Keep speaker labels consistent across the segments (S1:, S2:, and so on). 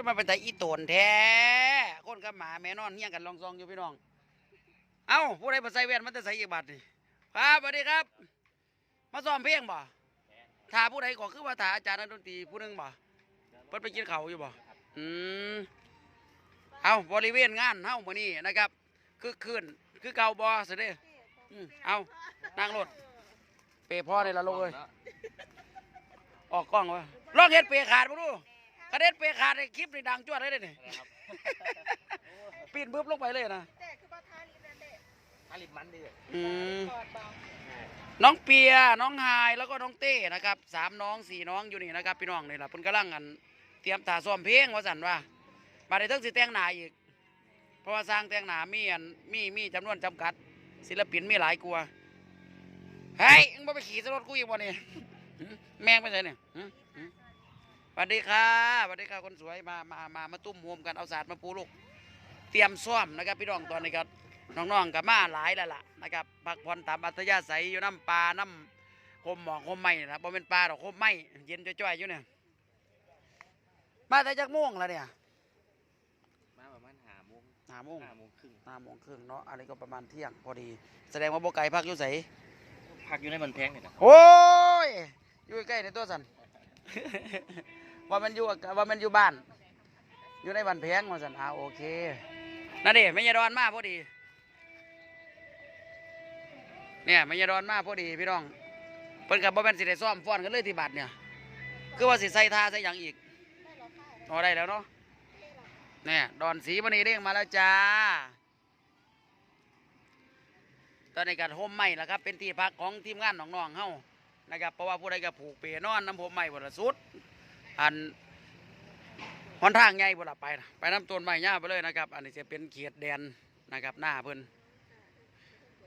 S1: ยมาเป็นแต่อีโตนแท้คนกับหมาแม่นอนเฮี้ยงกันลองซองอยู่พี่น้อง เอ้าผู้ใดมาใส่แว่นมันจะใส่อีกบาทนี่ครับสวัสดีครับ มาซ้อมเพลงบ่ถาผู้ใดก็คือว่าถาอาจารย์นักดนตรีผู้หนึงบ่เพิ่นไปกินข้าวอยู่บ่อืมเอาบริเวณงานเฮามื้อนี้นะครับ คือคืนคือเก่าบ่สิเด้ออืมเอานั่งรถเปพ่อนี่ละลูกเอ้ยออกกล้องวะลองเฮ็ดเปขาดบ่ดู กระเด็ดเปขาดในคลิปนี่ดังจวดเลยเด้อนี่ปีนบึ้บลงไปเลยนะ
S2: เตะคือบ่ทาลิปนะเตะ
S3: ผลิตมันดี
S1: อืม
S2: กอดบ่
S1: น้องเปีย น้องไฮายแล้วก็น้องเต้นะครับสามน้องสี่น้องอยู่นี่นะครับพี่น้องนี่แหละเพิ่นกำลังกันเตรียมถ่าซ้อมเพลงว่าสันว่าบาดในเทิงสิแต่งหน้าอีก เพราะว่าสร้างแต่งหน้ามีอันมีมีจำนวนจำกัด ศิลปินมีหลายกลัวาเฮ้ยมึงบ่ไปขี่สรถกูอีกบ่นี่หึแมงไปไหนเนี่ยหึหึ สวัสดีค่ะสวัสดีค่ะคนสวยมามามามาตุ้มโฮมกันเอาศาสตร์มาปูลูกเตรียมซ้อมนะครับ พี่น้องตอนนี้ครับน้องๆกับมาหลายแล้วล่ะนะครับพักผ่อนตามอัธยาศัยอยู่น้ำปลาน้ำคมหมอกคมไม้นะบ่เป็นปลาดอกคมไม้เย็นจ้อยๆอยู่เนี่ยมาแต่จักโม่วงแล้วเนี่ย
S3: มาประมาณห้าโมง
S1: ห้าโมง
S3: ห้าโมงครึ่ง
S1: ห้าโมงครึ่งเนาะอะไรก็ประมาณเที่ยงพอดี แสดงว่าบ่ไก่พักอยู่ไส
S3: พักอยู่ในมันแพงเนี่ยนะ
S1: โอ้ยอยู่ใกล้ในตัวสัน ว่ามันอยู่ว่ามันอยู่บ้าน อยู่ในบ้านแพงว่าสันอาโอเคนั่นเดิไม่ยาดอนมาพอดี เนี่ยไม่ยาดอนมาพอดีพี่น้องเพิ่นกับบ่แม่นสิได้ซ้อมฟ้อนกันเลยที่บัดเนี่ย คือว่าสิใส่ท่าใส่หยังอีกพอได้แล้วเนาะเนี่ยดอนสีมันนี่เด้งมาแล้วจ้า ตอนนี้การโฮมใหม่และครับ เป็นที่พักของทีมงานน้องๆเฮานะครับเพราะว่าผู้ใดก็ผูกเปนอนน้ำโฮมใหม่บนละสุด อันหอนทางใหญ่บนละไปนะไปน้ำต้นไม้ย่าไปเลยนะครับ อันนี้จะเป็นเขตแดนนะครับ หน้าเพิ่น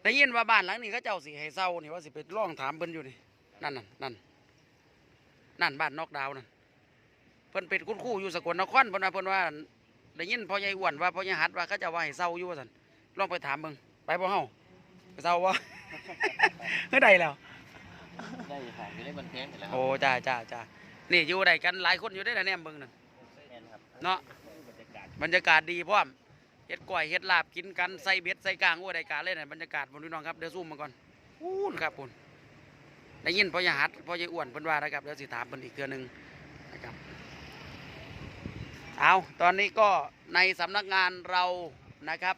S1: ได้ยินว่าบ้านหลังนี้เขาเจ้าสิให้เศร้านี่ว่าสิไปล่องถามเพิ่นอยู่นี่นั่นนั่นนั่นนั่นบ้านนอกดาวนั่นเพิ่นเป็นคุณครูอยู่สกลนครเพิ่นว่าเพิ่นว่าได้ยินพ่อใหญ่อ้วนว่าพ่อใหญ่หัดว่าเขาเจะว่าให้เศร้าอยู่ว่าซั่นลองไปถามเบิ่งไปบ่เฮาไปเศร้าบ่เฮ้ยได้แล้ว
S3: ได้ค่ะอยู่ในมันแพงเนี่ยแหละครั
S1: โอ้จ้าจ้าจ้า นี่อยู่ได้กันหลายคนอยู่ได้นะเนี่ยเบิ่งนั่น
S3: แน่นครับ
S1: เนาะ
S3: บรรยากาศ
S1: บรรยากาศดีพร้อมเฮ็ดก้อยเฮ็ดลาบกินกันใส่เบ็ดใส่กลางโอ้ได้การเลยน่ะบรรยากาศบนพี่น้องครับเดี๋ยวซูมมาก่อนพูนครับพูนได้ยินพ่อใหญ่หัดพ่อใหญ่อ้วนเพิ่นว่านะครับเดี๋ยวสิถามเพิ่นอีกเทื่อหนึงนะครับเอาตอนนี้ก็ในสำนักงานเรานะครับ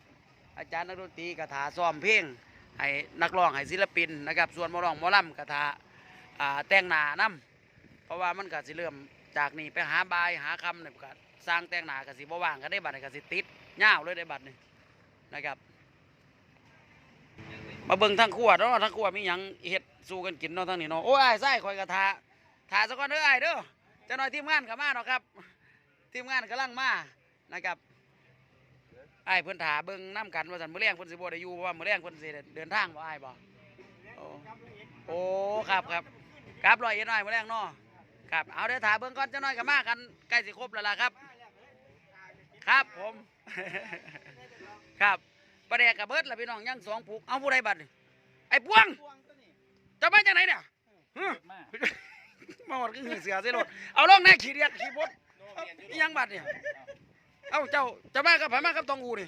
S1: อาจารย์นักดนตรีกระถาซ้อมเพลงให้นักร้องให้ศิลปินนะครับ ส่วนหมอร้องหมอลำกระถาอ่าแต่งหน้านํ เพราะว่ามันก็สิเริ่มจากนี่ไปหาบายหาคำเนี่ยก็สร้างแต่งหนาก็สิบ่ว่างก็ได้บัดนี้ก็สิติดยาวเลยได้บัดนี้นะครับ มาเบิ่งทั้งครัวเนาะทั้งครัวมีหยังเฮ็ดสู้กันกินเนาะทั้งนี้เนาะโอ้ยอ้ไส้ข่อยกระทาทาซะก่อนเด้ออ้เด้อจะหน่อยทีมงานก็มาเนาะครับ ทีมงานกำลังมานะครับไอ้เพิ่อนถาเบิ่งน้กันว่าซั่นมือแรงเพิ่นสิบ่ได้อยู่เพราะว่ามือแรงเพิ่นสิเดินทางบ่อ้บ่โอ้โอ้ครับครับครับรอยเอ็น้อยมื้อแรงเนาะ ครับ เอาเดี๋ยวถาเบิ่งก่อนเจ้าน้อยก็มากันใกล้สิครบแล้วล่ะครับ ครับผม ครับประเดกกับเบิดล่ะพี่น้องยังสองผูกเอาผู้ใดบัดนี่ไอ้พวงจะมาจากไหนเนี่ยฮะ
S3: มาก
S1: มาหมดก็คือเสือเสียรถเอาลงแน่ขี่เรียกขี่บดนี่ยังบัดเนี่ยเอาเจ้าจะมากับไผมากับตองอูนี่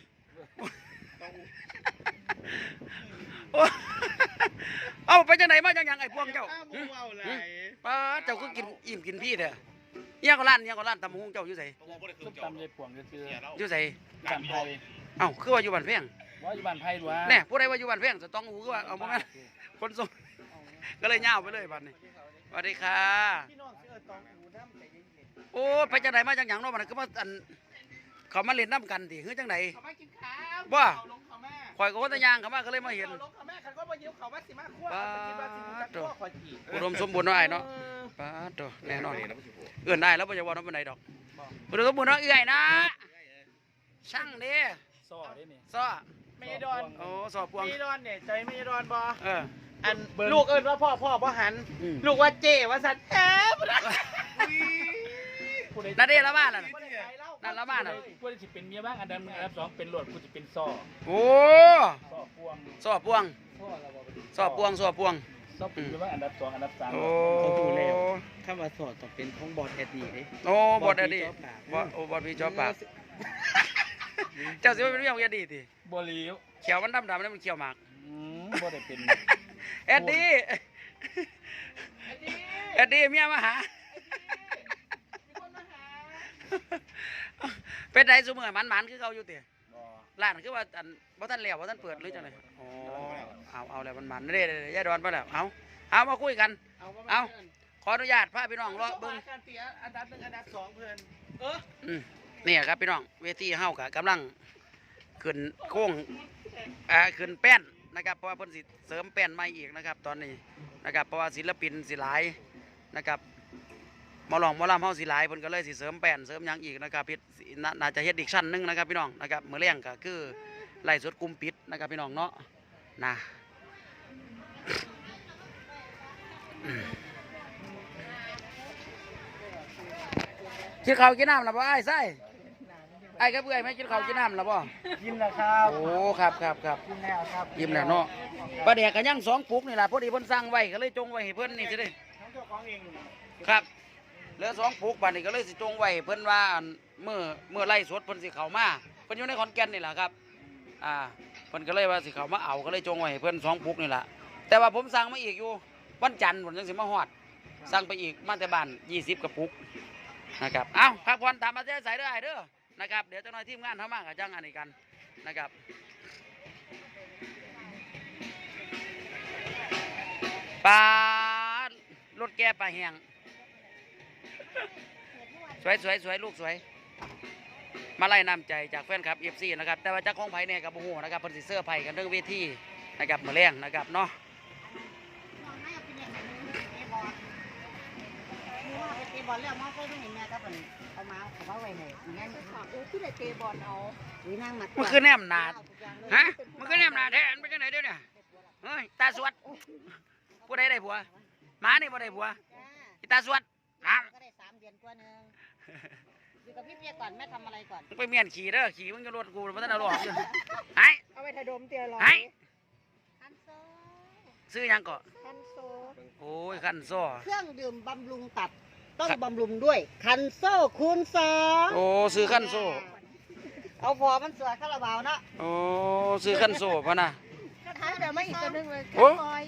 S1: โอ้ เอาไปจากไหนมาจากหยังไอ้พวงเจ้าหึหึป้าเจ้าก็กินอิ่มกินพี่เถอะเอียงก็ร้านเอียงก็ร้านตำบักหุงเจ้าอยู่ไส
S4: ส้มตำยายป่วงก็คือ
S1: อยู่ไส
S4: บ้านไผ่
S1: เอ้าคือว่าอยู่บ้านเพียง
S4: ว่าอยู่บ้านไผ่ด้วย
S1: แน่ผู้ใดว่าอยู่บ้านเพียงจะต้องหูก็ว่าเอาบ่แม่นคนส่งก็เลยย่าวไปเลยบัดนี้สวัสดีค่ะ
S2: พี่น้องเสื้อตองหูน้ำใจเย็น
S1: โอ้ไปจังไดมาจังหยังเนาะบัดนี้ก็มาอัน เขามาเล่นน้ำกันติคือจังได
S2: ๆเขามากินข้าว
S1: ว่า
S2: เขาลงเขาแม่
S1: ข่อยก็ว่าแตะยางเขามาก็เลยมาเห็น
S2: เขาลงเขาแม่เขาก็มายิ้มเขาว่าสิมาคั่วเขาจะกินว่าสิมาคั่วคอยขี่
S1: อุดมสมบูรณ์เนาะไอ้เนาะป้าดโตแน่นอน เอื้อนได้แล้วบ่จะว่าน้ำบันไดดอกอุดมสมบูรณ์เนาะเอื้อยนะช่างเด้
S4: ซ้อได้นี่
S1: ซ้อ
S2: เมยดอน
S1: โอ้ซ้อพวง
S2: เมยดอนเนี่ยใจเมยดอนบอ
S1: เออ
S2: อันลูกเอิญว่าพ่อพ่อพ่อหัน
S1: อืม
S2: ลูกว่าเจว่าสันแอบ
S4: ผู้ใด
S1: นั่นเด้ละบ้านน่ะ
S2: นั่
S1: นั่นละบ้านน่ะ
S4: ผู้ใดสิเป็นเมียบ้างอันดับหนึ่งอันดับสองเป็นหลวดผู้จะเป็นซ้อ
S1: โอ้
S4: ซ้อพวง
S1: ซ้อพวง
S4: ซ้อเราบอกไปดิ
S1: ซ้อพวงซ้อพวง
S4: ซชอบเป็นเมียบ้านอันดับสองอันดับสาม
S1: โอ้
S2: เขาพูดแล้วถ้ามาสอดต้องเป็นของบอดแอดดีเด้
S1: โอ้บอดอะดี
S2: จปาก
S1: บอดโอ้บอดพี่จอบปากเจ้าสิว่าเป็นเมียของอดีติ
S4: บ่หลีว
S1: เขียวมันดำๆนี่มันเขียวหมาก
S4: อืมบ่ได้เป็น
S1: เอ็ดดี้เอ็ดดี้เมียมาหา เป็นไดซุมื้อมันๆคือเขาอยู่ติ
S4: บ่
S1: ร้านคือว่าอันบ่ทันแล้วบ่ทันเปิดหรือจังไดอ๋อเอาเอาแล้วมันๆเด้ๆยายดอนไปแล้วเอาเอามาคุยกันเอาขออนุญาตพาพี่น้องเลาะเบิ่ง
S2: การเตียอันดับหนึ่งอันดับสองเพื่อนเออ
S1: อืมเนี่ยครับพี่น้องเวทีเฮากะกำลังขึ้นโค้งอ่าขึ้นแป้นนะครับเพราะว่าเพิ่นสิเสริมแป้นใหม่อีกนะครับ ตอนนี้นะครับเพราะว่าศิลปินสิหลายนะครับห มอลองหมอลำเฮาสิหลายเพิ่นก็เลยสิเสริมแป้นเสริมหยังอีกนะครับเฮ็ดสิน่าน่าจะเฮ็ดอีกชั้นหนึงนะครับพี่น้องนะครับมื้อแรงก็คือไล่สดกลุ่มปิดนะครับพี่น้องเนาะนะอืมกินข้าวกินน้ำแล้วบ่อ้ายไส้ไอ้ายกับเพื่อนไม่กินข้าวกินน้ำแล้วบ่
S2: กินแล้วครับ
S1: โอ้ครับครับครับ
S2: กินแล้วครับ
S1: ยิ้มแล้วเนาะปลาแดกก็ยังสองปุกนี่ล่ะพอดีเพิ่นสั่งไว้ก็เลยจงไว้ให้เพิ่นนี่สิเด้
S2: ทั้งเจ้าของเอง
S1: ครับ เหลือสองปุกบัดนี้ก็เลยสิจงไว้เพิ่นว่าอันมื้อมื้อไล่สดเพิ่นสิเขามาเพิ่นอยู่ในขอนแก่นนี่แหละครับอ่าเพิ่นก็เลยว่าสิเขามาเอาก็เลยจงไว้ให้เพิ่นสองปุกนี่แหละแต่ว่าผมสั่งมาอีกอยู่วันจันทร์ผมจังสิมาฮอดสั่งไปอีกมาแต่บ้าน20กระปุกนะครับเอ้าพักผ่อนตามมาเสียสายเด้ออ้ายเด้อนะครับเดี๋ยวจักหน่อยทีมงานเฮามาก็จังอันนี้กันนะครับปลารถแก่ปลาแห้ง สวยสวยสวยลูกสวย มาไล่นำใจจากแฟนคลับเอฟซีนะครับ แต่ว่าจากของไผ่เนี่ยกับโอ้โหนะครับเพิ่นสิเสื้อไผ่กันเรื่องเวทีนะครับมาแรงนะครับเนาะ
S5: ตีบอลแล้วมาใส่ไม่เห็นแม่ก็เป็นเอามาเขามาไว้ให้งั้น
S6: ค่ะโอ้คือได้เตะบอลเอา
S5: วินั่งมัด
S1: มันคือแนมหนาดฮะมันคือแนมหนาดแท้อันเป็นจังไหนเดี๋ยวเนี่ยเฮ้ยตาสวดผู้ใดได้ผัวหมานี่บ่ได้ผัวอีตาสวดน้
S5: ก็ได้สามเดือนกว่านึงอยู่กับพี่เพียก่อนแม่ทำอะไรก่อนำ
S1: มึงไปเมียนขี่เด้อขี่มึงจะรถกูมันต้องเอาหลอกอยู่ไอ้
S6: เอาไปถดมเตียรอ
S1: ไอ้
S5: คันโซ
S1: ซื้อหยังก่อน
S6: คันโซ
S1: โอ้ยขั้นซ้อ
S5: เครื่องดื่มบำรุงตับ ต้องบำรุงด้วย คันโซคูณสอง
S1: โอ้ซื้อขั้นโซ่
S5: เอาพอมันสวยคาราบาวเนาะ
S1: โอ้ซื้อขั้นโซ่พะนะ
S6: คันเดี๋ยวมาอีกตัวหนึงเลย
S1: โอ้
S6: คันฟอย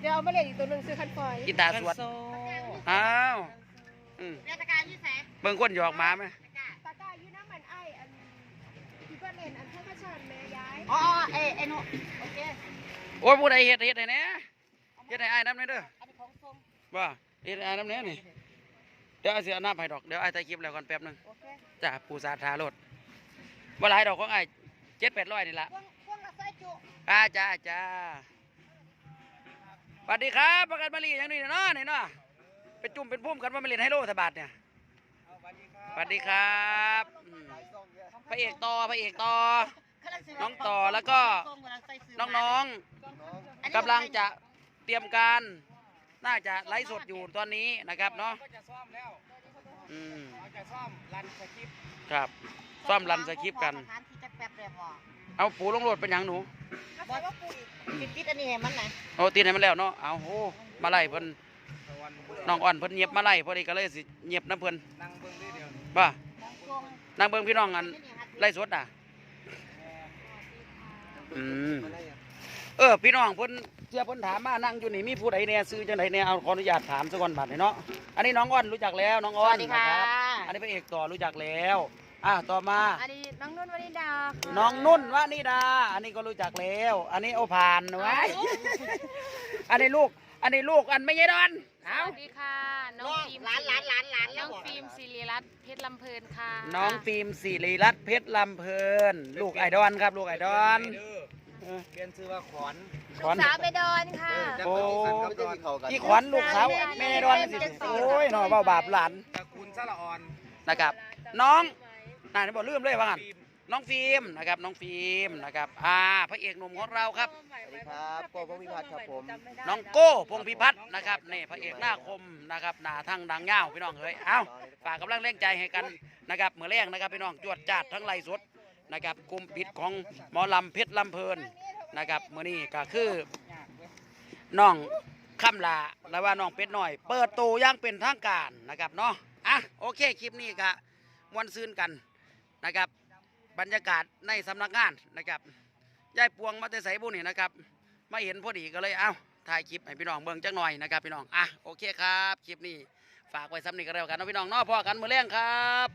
S6: เดี๋ยวเอามาเล่นอีกตัวหนึงซื้อคันฟอย
S1: กีตาร์สวดอ้าว
S5: เบิ่
S1: งคนหยอกหมาไหม
S6: ตาก้าอยู่น้ำมันไออันที่ก็เล่นอันเท่ากับชาติแม่ย้าย
S5: อ๋อเอ้ไอ้หนูโอเค
S1: โอ้ยผู้ใดเฮ็ดเฮ็ดให้แหน่เฮ็ดให้อ้ายน้ำหน่อยเด้อ
S5: อันนี้ของส้ม
S1: ว่าเฮ็ดให้อ้ายน้ำแหน่นี่เดี๋ยวอ้ายสิเอาน้ำให้ดอกเดี๋ยวอ้ายถ่ายคลิปแล้วก่อนแป๊บหนึง
S5: โอเค
S1: จ้าปูสาทารถบ่หลายดอกของอ้าย7-800นี่ล่ะ
S5: พวงพวงละไส้จุ
S1: อ่าจ้าจ้าสวัสดีครับประกันมาลีอย่างนี้เนาะนี่เนาะไปจุ่มเป็นพุ่มกันว่ามาเล่นไฮโลสบาทเนี่ย สวัสดีครับอืมพระเอกต่อพระเอกต่อ น้องต่อแล้วก็ น้องๆกำลังจะเตรียมการ น่าจะไลฟ์สดอยู่ตอนนี้นะครับเนาะ
S2: ก็จะซ่อมแล้ว
S1: อืม
S2: เราจะซ่อมรันสคริปต์
S1: ครับซ่อมรันสคริปต์กัน
S5: สถานที่จะแป๊บเลยพอ
S1: เอาปูลงโหลดเป็นหยังหนู
S5: บอสปิดปิดอันนี้ให้มันไหน
S1: โอ้ตีนให้มันแล้วเนาะเอาโอ้มาไล่เพิ่นน้องอ่อนเพิ่นเงียบมาไล่พอดีก็เลยสิเงียบน้ำเพิ่น
S2: นั่งเบิ่งได้เดียว
S1: ว่า
S5: ของกรง
S1: นางเบิ่งพี่น้องอันไล่สดอะอืมเออพี่น้องเพิ่นเสียเพิ่นถามมานั่งอยู่นี่มีผู้ใดแน่ซื้อจังไดแน่เอาขออนุญาตถามซะก่อนบัดนี้เนาะอันนี้น้องอ้อนรู้จักแล้วน้องอ้อนนะครับอันนี้พระเอกต่อรู้จักแล้วอะต่อมา
S6: อันนี้น้องนุ่นวนิดาค่ะ
S1: น้องนุ่นวนิดา อันนี้ก็รู้จักแล้ว อันนี้โอผ่านไว้อันนี้ลูก อันนี้ลูกอันไม่ใช่ดอน
S6: ส
S1: เอา
S6: วัสดีค่ะ น้องฟิล์ม
S5: หลานหลานหลานหลาน
S6: น้องฟิล์มศิริรัตน์เพชรลำเพลินค่ะ
S1: น้องฟิล์มสิริรัตน์เพชรลำเพลิน ลูกไอดอนครับ ลูกไอดอนเออ
S2: เปลี่ยนชื่อว่าขอน
S1: ขวัญ
S6: สาวไปดอนค่ะ
S1: โอ้ที่ขวัญลูกสาวแม่ดอนสิโอ้ยเนาะเบาบาปหลาน
S2: ตระกูลซาละออน
S1: นะครับ น้องน่าจะบอกลืมเลยว่างั้น น้องฟิล์มนะครับน้องฟิล์มนะครับอ่าพระเอกหนุ่มของเราครับ
S3: สวัสดีครับโก้พงพิพัฒน์ครับผม
S1: น้องโก้พงพิพัฒน์นะครับนี่พระเอกหน้าคมนะครับหน้าทั้งดังเง่าพี่น้องเฮ้ยเอ้าฝากกำลังแรงใจให้กันนะครับเมื่อแรงนะครับพี่น้องจวดจาดทั้งไล่สดนะครับกลุ่มปิดของหมอลำเพชรลำเพลินนะครับเมื่อนี้ก็คือน้องคำลาและว่าน้องเป็ดน้อย เปิดตัวอย่างเป็นทางการนะครับเนาะอะโอเคคลิปนี้ก็มวนซื่นกันนะครับ บรรยากาศในสำนักงานนะครับยายปวงมาแต่ใส่บุญนี่นะครับมาเห็นพอดีก็เลยเอ้าถ่ายคลิปให้พี่น้องเบิ่งจักหน่อยนะครับพี่น้องอะโอเคครับคลิปนี้ฝากไว้ซ้ำนี้ก็แล้วกันนะพี่น้องนอพอกันมือเลี้ยงครับ